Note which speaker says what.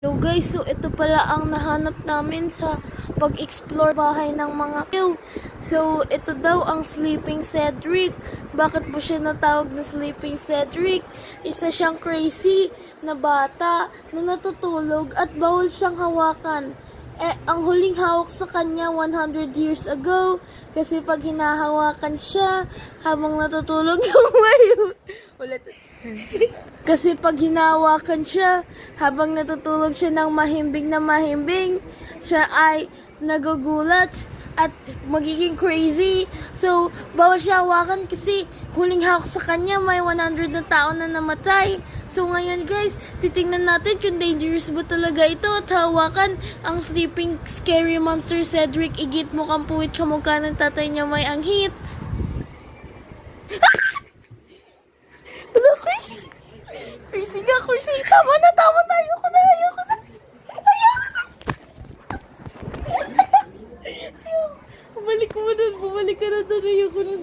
Speaker 1: Hello guys, so ito pala ang nahanap namin sa pag-explore bahay ng mga Q. So ito daw ang Sleeping Cedric. Bakit po siya natawag na Sleeping Cedric? Isa siyang crazy na bata na natutulog at bawal siyang hawakan. Eh, ang huling hawak sa kanya 100 years ago kasi pag hinahawakan siya habang natutulog yung mayo. Ulit. Kasi pag hinawakan siya, habang natutulog siya ng mahimbing na mahimbing, siya ay nagugulat at magiging crazy. So, bawal siya hawakan kasi huling hawak sa kanya may 100 na tao na namatay. So, ngayon guys, titingnan natin kung dangerous ba talaga ito at hawakan ang sleeping scary monster Cedric Igit mo kampuwit kamukha ng tatay niya may anghit. Ano, Chris? Crazy nga, crazy. Tama na, tama na. Ayoko na, ayoko na. Ayoko na. Bumalik mo na, bumalik ka na doon. Ayoko na